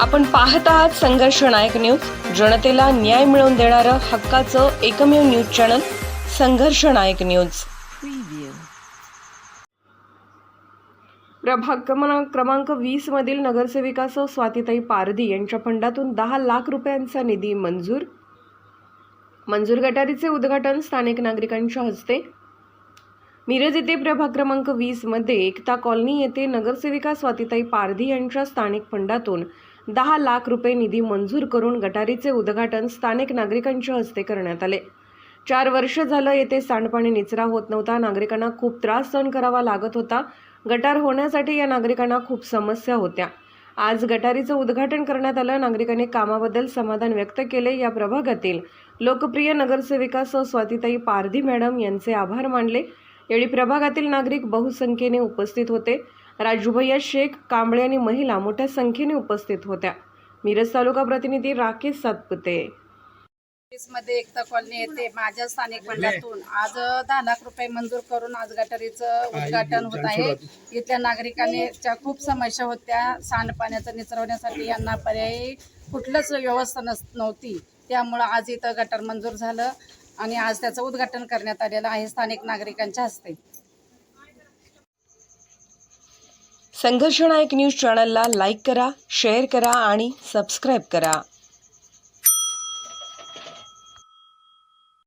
आपण पाहत आहात संघर्ष नायक न्यूज. जनतेला न्याय मिळवून देणारं हक्काचं एकमेव न्यूज चॅनल संघर्ष नायक न्यूज. प्रभाग क्रमांक क्रमांक वीस मधील नगरसेविकासह स्वातीताई पारधी यांच्या फंडातून दहा लाख रुपयांचा निधी मंजूर. मंजूर गटारीचे उद्घाटन स्थानिक नागरिकांच्या हस्ते. मिरज येथे प्रभाग क्रमांक वीसमध्ये एकता कॉलनी येथे नगरसेविका स्वातीताई पारधी यांच्या स्थानिक फंडातून दहा लाख रुपये निधी मंजूर करून गटारीचे उद्घाटन स्थानिक नागरिकांच्या हस्ते करण्यात आले. चार वर्ष झालं येथे सांडपाणी निचरा होत नव्हता. नागरिकांना खूप त्रास सहन करावा लागत होता. गटार होण्यासाठी या नागरिकांना खूप समस्या होत्या. आज गटारीचं उद्घाटन करण्यात आलं. नागरिकांनी कामाबद्दल समाधान व्यक्त केले. या प्रभागातील लोकप्रिय नगरसेविका सौ स्वातीताई पारधी मॅडम यांचे आभार मानले. यावेळी प्रभागातील नागरिक बहुसंख्येने उपस्थित होते. राजूभैया शेख कांबळे आणि महिला मोठ्या संख्येने उपस्थित होत्या. मिरज तालुका प्रतिनिधी राकेश सातपुते. मध्ये एकता कॉलनी येते. माझ्या स्थानिक मंडळातून आज दहा लाख रुपये मंजूर करून आज गटारीचं उद्घाटन होत आहे. इथल्या नागरिकांनीच्या खूप समस्या होत्या. सांडपाण्याचं निचरवण्यासाठी यांना पर्यायी कुठलंच व्यवस्था नस नव्हती. त्यामुळं आज इथं गटार मंजूर झालं. आणि आज त्याचं उद्घाटन करण्यात आलेलं आहे स्थानिक नागरिकांच्या हस्ते. संघर्षनायक न्यूज चॅनलला लाईक करा शेअर करा आणि सबस्क्राईब करा.